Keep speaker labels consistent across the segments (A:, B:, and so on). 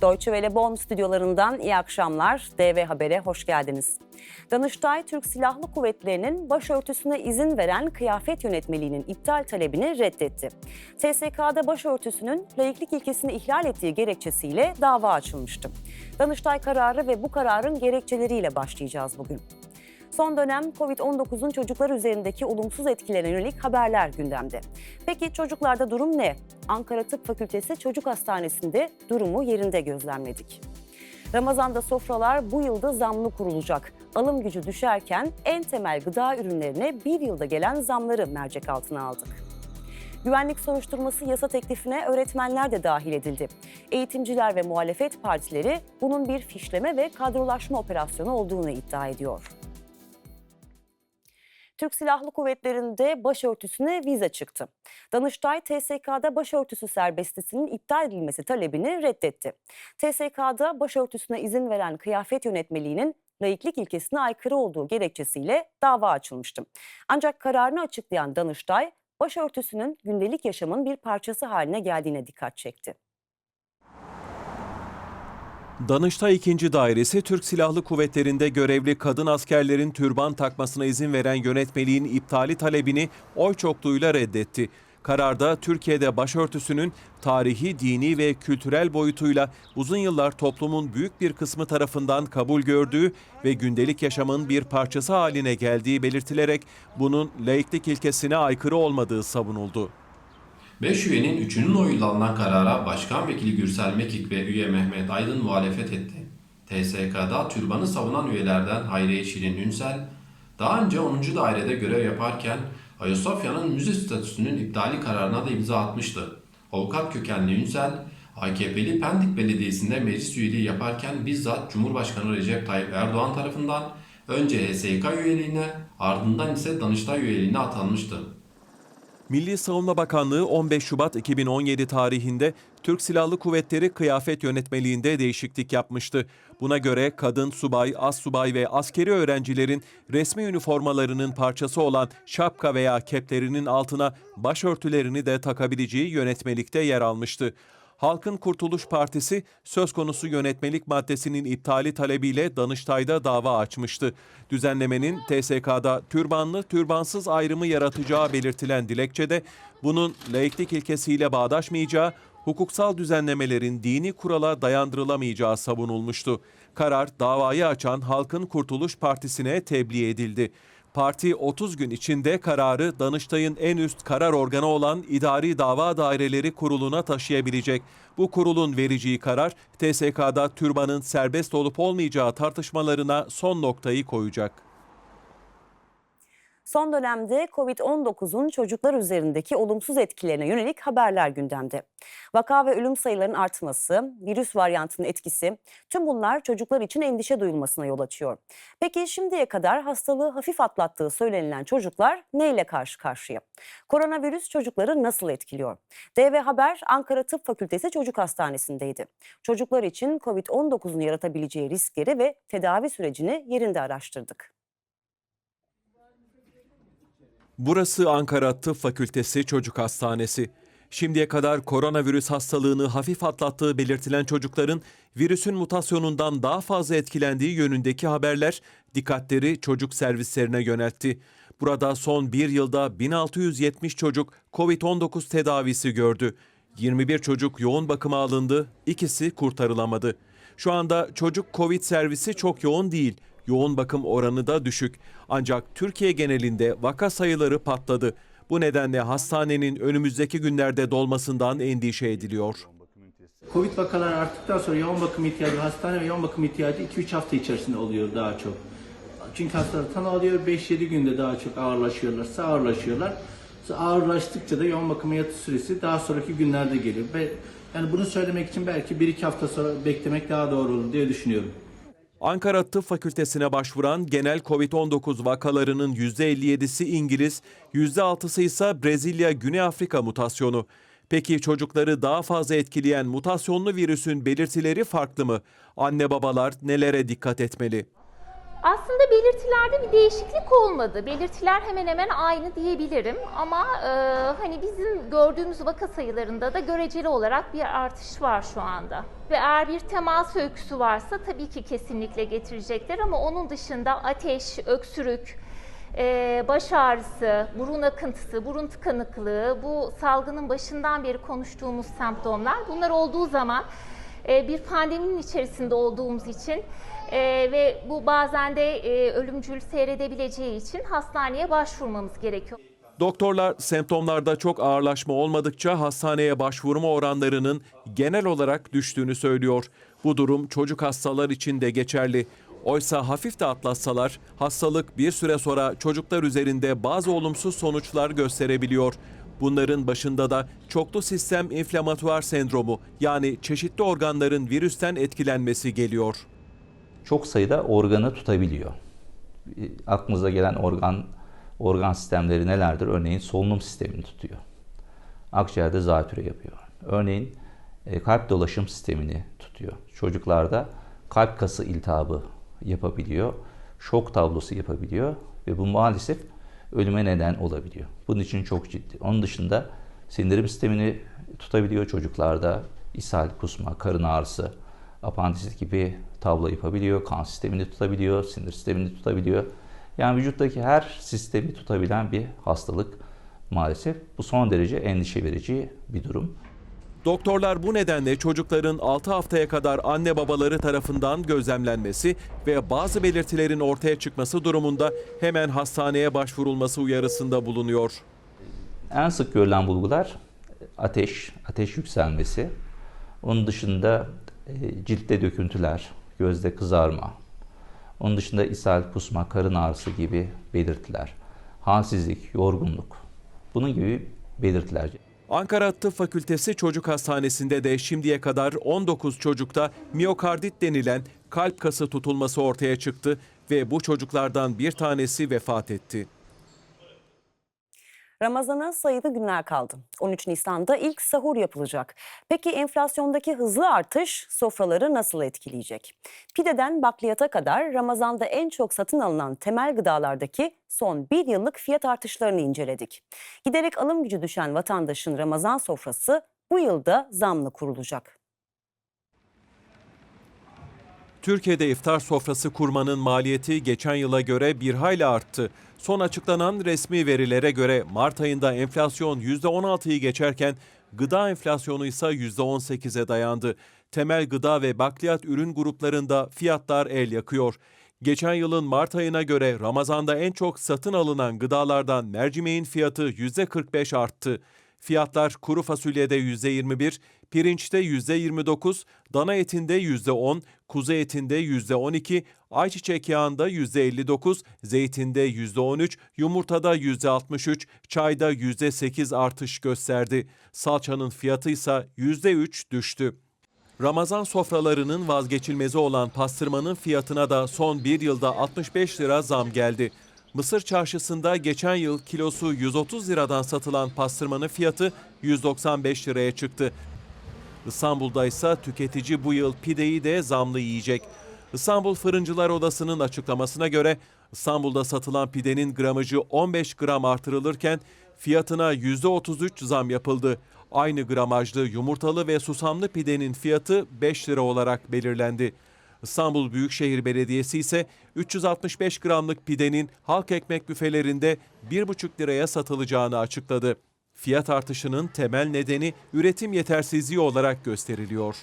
A: Deutsche Welle Bonn stüdyolarından iyi akşamlar. DV Haber'e hoş geldiniz. Danıştay Türk Silahlı Kuvvetleri'nin başörtüsüne izin veren kıyafet yönetmeliğinin iptal talebini reddetti. TSK'da başörtüsünün laiklik ilkesini ihlal ettiği gerekçesiyle dava açılmıştı. Danıştay kararı ve bu kararın gerekçeleriyle başlayacağız bugün. Son dönem Covid-19'un çocuklar üzerindeki olumsuz etkilerine yönelik haberler gündemde. Peki çocuklarda durum ne? Ankara Tıp Fakültesi Çocuk Hastanesi'nde durumu yerinde gözlemledik. Ramazan'da sofralar bu yılda zamlı kurulacak. Alım gücü düşerken en temel gıda ürünlerine bir yılda gelen zamları mercek altına aldık. Güvenlik soruşturması yasa teklifine öğretmenler de dahil edildi. Eğitimciler ve muhalefet partileri bunun bir fişleme ve kadrolaşma operasyonu olduğunu iddia ediyor. Türk Silahlı Kuvvetleri'nde başörtüsüne vize çıktı. Danıştay TSK'da başörtüsü serbestisinin iptal edilmesi talebini reddetti. TSK'da başörtüsüne izin veren kıyafet yönetmeliğinin laiklik ilkesine aykırı olduğu gerekçesiyle dava açılmıştı. Ancak kararını açıklayan Danıştay, başörtüsünün gündelik yaşamın bir parçası haline geldiğine dikkat çekti.
B: Danıştay 2. Dairesi Türk Silahlı Kuvvetleri'nde görevli kadın askerlerin türban takmasına izin veren yönetmeliğin iptali talebini oy çokluğuyla reddetti. Kararda Türkiye'de başörtüsünün tarihi, dini ve kültürel boyutuyla uzun yıllar toplumun büyük bir kısmı tarafından kabul gördüğü ve gündelik yaşamın bir parçası haline geldiği belirtilerek bunun laiklik ilkesine aykırı olmadığı savunuldu.
C: 5 üyenin 3'ünün oyuyla alınan karara Başkan Vekili Gürsel Mekik ve üye Mehmet Aydın muhalefet etti. TSK'da türbanı savunan üyelerden Hayriye Şirin Ünsel, daha önce 10. dairede görev yaparken Ayasofya'nın müze statüsünün iptali kararına da imza atmıştı. Avukat kökenli Ünsel, AKP'li Pendik Belediyesi'nde meclis üyeliği yaparken bizzat Cumhurbaşkanı Recep Tayyip Erdoğan tarafından önce HSK üyeliğine ardından ise Danıştay üyeliğine atanmıştı.
B: Milli Savunma Bakanlığı 15 Şubat 2017 tarihinde Türk Silahlı Kuvvetleri kıyafet yönetmeliğinde değişiklik yapmıştı. Buna göre kadın subay, az subay ve askeri öğrencilerin resmi üniformalarının parçası olan şapka veya keplerinin altına başörtülerini de takabileceği yönetmelikte yer almıştı. Halkın Kurtuluş Partisi söz konusu yönetmelik maddesinin iptali talebiyle Danıştay'da dava açmıştı. Düzenlemenin TSK'da türbanlı türbansız ayrımı yaratacağı belirtilen dilekçede bunun laiklik ilkesiyle bağdaşmayacağı, hukuksal düzenlemelerin dini kurala dayandırılamayacağı savunulmuştu. Karar davayı açan Halkın Kurtuluş Partisi'ne tebliğ edildi. Parti 30 gün içinde kararı Danıştay'ın en üst karar organı olan İdari Dava Daireleri Kurulu'na taşıyabilecek. Bu kurulun vereceği karar TSK'da türbanın serbest olup olmayacağı tartışmalarına son noktayı koyacak.
A: Son dönemde Covid-19'un çocuklar üzerindeki olumsuz etkilerine yönelik haberler gündemde. Vaka ve ölüm sayılarının artması, virüs varyantının etkisi, tüm bunlar çocuklar için endişe duyulmasına yol açıyor. Peki şimdiye kadar hastalığı hafif atlattığı söylenilen çocuklar neyle karşı karşıya? Koronavirüs çocukları nasıl etkiliyor? DV Haber Ankara Tıp Fakültesi Çocuk Hastanesi'ndeydi. Çocuklar için Covid-19'un yaratabileceği riskleri ve tedavi sürecini yerinde araştırdık.
B: Burası Ankara Tıp Fakültesi Çocuk Hastanesi. Şimdiye kadar koronavirüs hastalığını hafif atlattığı belirtilen çocukların virüsün mutasyonundan daha fazla etkilendiği yönündeki haberler dikkatleri çocuk servislerine yöneltti. Burada son bir yılda 1670 çocuk COVID-19 tedavisi gördü. 21 çocuk yoğun bakıma alındı, ikisi kurtarılamadı. Şu anda çocuk COVID servisi çok yoğun değil. Yoğun bakım oranı da düşük. Ancak Türkiye genelinde vaka sayıları patladı. Bu nedenle hastanenin önümüzdeki günlerde dolmasından endişe ediliyor.
D: Covid vakaları arttıktan sonra yoğun bakım ihtiyacı, hastane ve yoğun bakım ihtiyacı 2-3 hafta içerisinde oluyor daha çok. Çünkü hastalar tanı alıyor, 5-7 günde daha çok ağırlaşıyorlarsa ağırlaşıyorlar. Ağırlaştıkça da yoğun bakıma yatış süresi daha sonraki günlerde geliyor. Yani bunu söylemek için belki 1-2 hafta sonra beklemek daha doğru olur diye düşünüyorum.
B: Ankara Tıp Fakültesine başvuran genel COVID-19 vakalarının %57'si İngiliz, %6'sı ise Brezilya Güney Afrika mutasyonu. Peki çocukları daha fazla etkileyen mutasyonlu virüsün belirtileri farklı mı? Anne babalar nelere dikkat etmeli?
E: Aslında belirtilerde bir değişiklik olmadı. Belirtiler hemen hemen aynı diyebilirim ama e, hani bizim gördüğümüz vaka sayılarında da göreceli olarak bir artış var şu anda. Ve eğer bir temas öyküsü varsa tabii ki kesinlikle getirecekler ama onun dışında ateş, öksürük, e, baş ağrısı, burun akıntısı, burun tıkanıklığı, bu salgının başından beri konuştuğumuz semptomlar bunlar olduğu zaman bir pandeminin içerisinde olduğumuz için e, ve bu bazen de e, ölümcül seyredebileceği için hastaneye başvurmamız gerekiyor.
B: Doktorlar semptomlarda çok ağırlaşma olmadıkça hastaneye başvurma oranlarının genel olarak düştüğünü söylüyor. Bu durum çocuk hastalar için de geçerli. Oysa hafif de atlatsalar hastalık bir süre sonra çocuklar üzerinde bazı olumsuz sonuçlar gösterebiliyor. Bunların başında da çoklu sistem inflamatuar sendromu yani çeşitli organların virüsten etkilenmesi geliyor.
F: çok sayıda organı tutabiliyor. E, Aklınıza gelen organ organ sistemleri nelerdir? Örneğin solunum sistemini tutuyor. Akciğerde zatüre yapıyor. Örneğin e, kalp dolaşım sistemini tutuyor. Çocuklarda kalp kası iltihabı yapabiliyor. Şok tablosu yapabiliyor ve bu maalesef ölüme neden olabiliyor. Bunun için çok ciddi. Onun dışında sindirim sistemini tutabiliyor çocuklarda. ishal, kusma, karın ağrısı, apandisit gibi tablo yapabiliyor. Kan sistemini tutabiliyor, sinir sistemini tutabiliyor. Yani vücuttaki her sistemi tutabilen bir hastalık maalesef. Bu son derece endişe verici bir durum.
B: Doktorlar bu nedenle çocukların 6 haftaya kadar anne babaları tarafından gözlemlenmesi ve bazı belirtilerin ortaya çıkması durumunda hemen hastaneye başvurulması uyarısında bulunuyor.
F: En sık görülen bulgular ateş, ateş yükselmesi. Onun dışında e, ciltte döküntüler, gözde kızarma. Onun dışında ishal, kusma, karın ağrısı gibi belirtiler. Halsizlik, yorgunluk. Bunun gibi belirtiler.
B: Ankara Tıp Fakültesi Çocuk Hastanesi'nde de şimdiye kadar 19 çocukta miyokardit denilen kalp kası tutulması ortaya çıktı ve bu çocuklardan bir tanesi vefat etti.
A: Ramazana sayılı günler kaldı. 13 Nisan'da ilk sahur yapılacak. Peki enflasyondaki hızlı artış sofraları nasıl etkileyecek? Pideden bakliyata kadar Ramazan'da en çok satın alınan temel gıdalardaki son bir yıllık fiyat artışlarını inceledik. Giderek alım gücü düşen vatandaşın Ramazan sofrası bu yılda zamlı kurulacak.
B: Türkiye'de iftar sofrası kurmanın maliyeti geçen yıla göre bir hayli arttı. Son açıklanan resmi verilere göre Mart ayında enflasyon %16'yı geçerken gıda enflasyonu ise %18'e dayandı. Temel gıda ve bakliyat ürün gruplarında fiyatlar el yakıyor. Geçen yılın Mart ayına göre Ramazan'da en çok satın alınan gıdalardan mercimeğin fiyatı %45 arttı. Fiyatlar kuru fasulyede %21, pirinçte %29, dana etinde %10, kuzu etinde %12, ayçiçek yağında %59, zeytinde %13, yumurtada %63, çayda %8 artış gösterdi. Salçanın fiyatı ise %3 düştü. Ramazan sofralarının vazgeçilmezi olan pastırmanın fiyatına da son bir yılda 65 lira zam geldi. Mısır çarşısında geçen yıl kilosu 130 liradan satılan pastırmanın fiyatı 195 liraya çıktı. İstanbul'da ise tüketici bu yıl pideyi de zamlı yiyecek. İstanbul Fırıncılar Odası'nın açıklamasına göre İstanbul'da satılan pidenin gramajı 15 gram artırılırken fiyatına %33 zam yapıldı. Aynı gramajlı yumurtalı ve susamlı pidenin fiyatı 5 lira olarak belirlendi. İstanbul Büyükşehir Belediyesi ise 365 gramlık pidenin halk ekmek büfelerinde 1,5 liraya satılacağını açıkladı. Fiyat artışının temel nedeni üretim yetersizliği olarak gösteriliyor.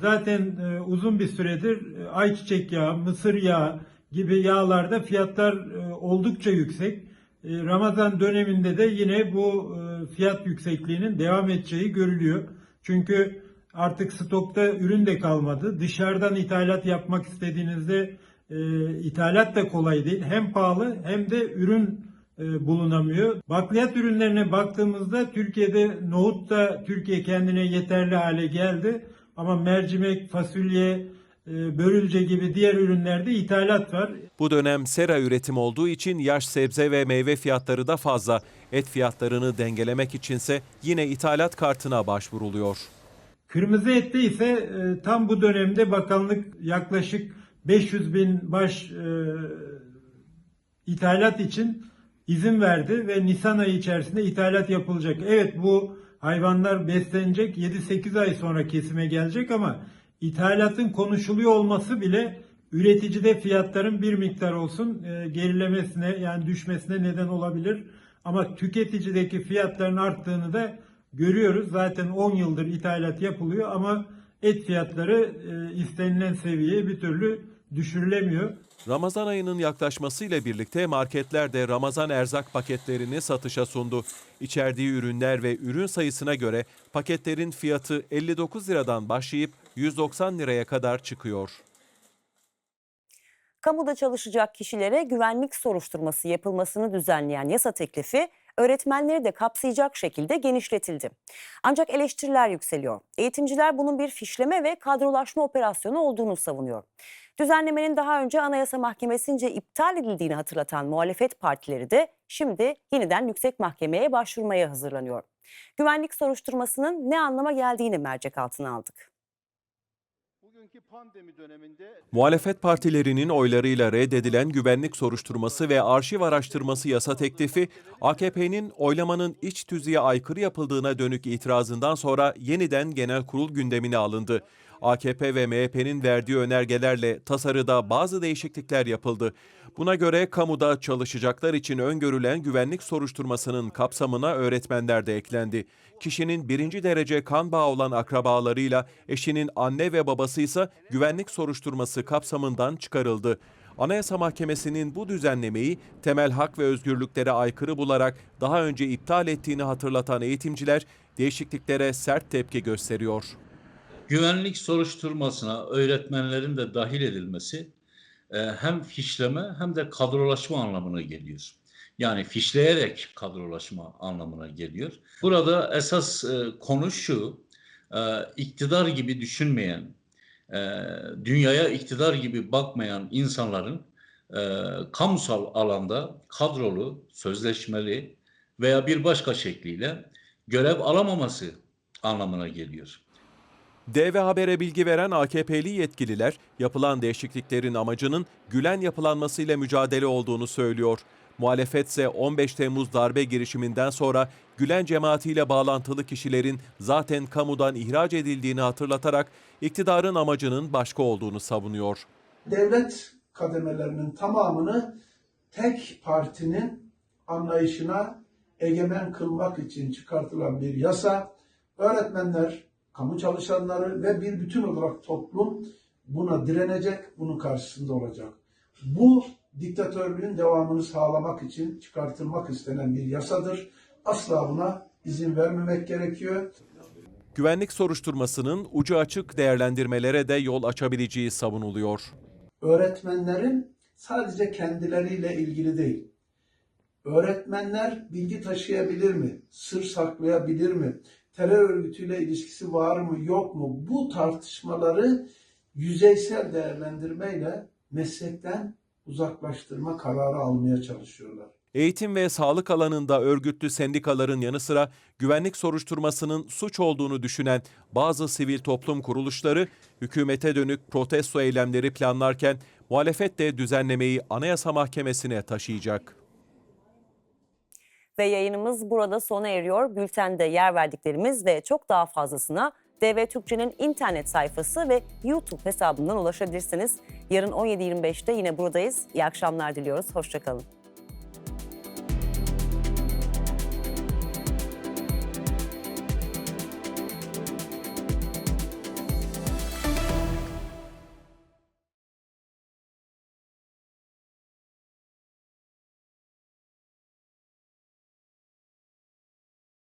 G: Zaten e, uzun bir süredir e, ayçiçek yağı, mısır yağı gibi yağlarda fiyatlar e, oldukça yüksek. Ramazan döneminde de yine bu fiyat yüksekliğinin devam edeceği görülüyor. Çünkü artık stokta ürün de kalmadı. Dışarıdan ithalat yapmak istediğinizde e, ithalat da kolay değil. Hem pahalı hem de ürün e, bulunamıyor. Bakliyat ürünlerine baktığımızda Türkiye'de nohut da Türkiye kendine yeterli hale geldi. Ama mercimek, fasulye, e, börülce gibi diğer ürünlerde ithalat var.
B: Bu dönem sera üretim olduğu için yaş sebze ve meyve fiyatları da fazla. Et fiyatlarını dengelemek içinse yine ithalat kartına başvuruluyor.
G: Kırmızı ette ise e, tam bu dönemde bakanlık yaklaşık 500 bin baş e, ithalat için izin verdi ve Nisan ayı içerisinde ithalat yapılacak. Evet bu hayvanlar beslenecek 7-8 ay sonra kesime gelecek ama ithalatın konuşuluyor olması bile üreticide fiyatların bir miktar olsun e, gerilemesine yani düşmesine neden olabilir. Ama tüketicideki fiyatların arttığını da görüyoruz. Zaten 10 yıldır ithalat yapılıyor ama et fiyatları e, istenilen seviyeye bir türlü düşürülemiyor.
B: Ramazan ayının yaklaşmasıyla birlikte marketler de Ramazan erzak paketlerini satışa sundu. İçerdiği ürünler ve ürün sayısına göre paketlerin fiyatı 59 liradan başlayıp 190 liraya kadar çıkıyor.
A: Kamuda çalışacak kişilere güvenlik soruşturması yapılmasını düzenleyen yasa teklifi öğretmenleri de kapsayacak şekilde genişletildi. Ancak eleştiriler yükseliyor. Eğitimciler bunun bir fişleme ve kadrolaşma operasyonu olduğunu savunuyor. Düzenlemenin daha önce Anayasa Mahkemesi'nce iptal edildiğini hatırlatan muhalefet partileri de şimdi yeniden yüksek mahkemeye başvurmaya hazırlanıyor. Güvenlik soruşturmasının ne anlama geldiğini mercek altına aldık.
B: Muhalefet partilerinin oylarıyla reddedilen güvenlik soruşturması ve arşiv araştırması yasa teklifi, AKP'nin oylamanın iç tüzüğe aykırı yapıldığına dönük itirazından sonra yeniden genel kurul gündemine alındı. AKP ve MHP'nin verdiği önergelerle tasarıda bazı değişiklikler yapıldı. Buna göre kamuda çalışacaklar için öngörülen güvenlik soruşturmasının kapsamına öğretmenler de eklendi. Kişinin birinci derece kan bağı olan akrabalarıyla eşinin anne ve babası ise güvenlik soruşturması kapsamından çıkarıldı. Anayasa Mahkemesi'nin bu düzenlemeyi temel hak ve özgürlüklere aykırı bularak daha önce iptal ettiğini hatırlatan eğitimciler değişikliklere sert tepki gösteriyor.
H: güvenlik soruşturmasına öğretmenlerin de dahil edilmesi e, hem fişleme hem de kadrolaşma anlamına geliyor. Yani fişleyerek kadrolaşma anlamına geliyor. Burada esas e, konu şu, e, iktidar gibi düşünmeyen, e, dünyaya iktidar gibi bakmayan insanların e, kamusal alanda kadrolu, sözleşmeli veya bir başka şekliyle görev alamaması anlamına geliyor.
B: DV Haber'e bilgi veren AKP'li yetkililer yapılan değişikliklerin amacının Gülen yapılanmasıyla mücadele olduğunu söylüyor. Muhalefetse 15 Temmuz darbe girişiminden sonra Gülen cemaatiyle bağlantılı kişilerin zaten kamudan ihraç edildiğini hatırlatarak iktidarın amacının başka olduğunu savunuyor.
I: devlet kademelerinin tamamını tek partinin anlayışına egemen kılmak için çıkartılan bir yasa. Öğretmenler, kamu çalışanları ve bir bütün olarak toplum buna direnecek, bunun karşısında olacak. Bu diktatörlüğün devamını sağlamak için çıkartılmak istenen bir yasadır. Asla buna izin vermemek gerekiyor.
B: Güvenlik soruşturmasının ucu açık değerlendirmelere de yol açabileceği savunuluyor.
I: öğretmenlerin sadece kendileriyle ilgili değil. Öğretmenler bilgi taşıyabilir mi? Sır saklayabilir mi? Terör örgütüyle ilişkisi var mı yok mu? Bu tartışmaları yüzeysel değerlendirmeyle meslekten uzaklaştırma kararı almaya çalışıyorlar.
B: Eğitim ve sağlık alanında örgütlü sendikaların yanı sıra güvenlik soruşturmasının suç olduğunu düşünen bazı sivil toplum kuruluşları hükümete dönük protesto eylemleri planlarken muhalefet de düzenlemeyi Anayasa Mahkemesi'ne taşıyacak.
A: Ve yayınımız burada sona eriyor. Bültende yer verdiklerimiz ve çok daha fazlasına DV Türkçe'nin internet sayfası ve YouTube hesabından ulaşabilirsiniz. Yarın 17.25'te yine buradayız. İyi akşamlar diliyoruz. Hoşçakalın.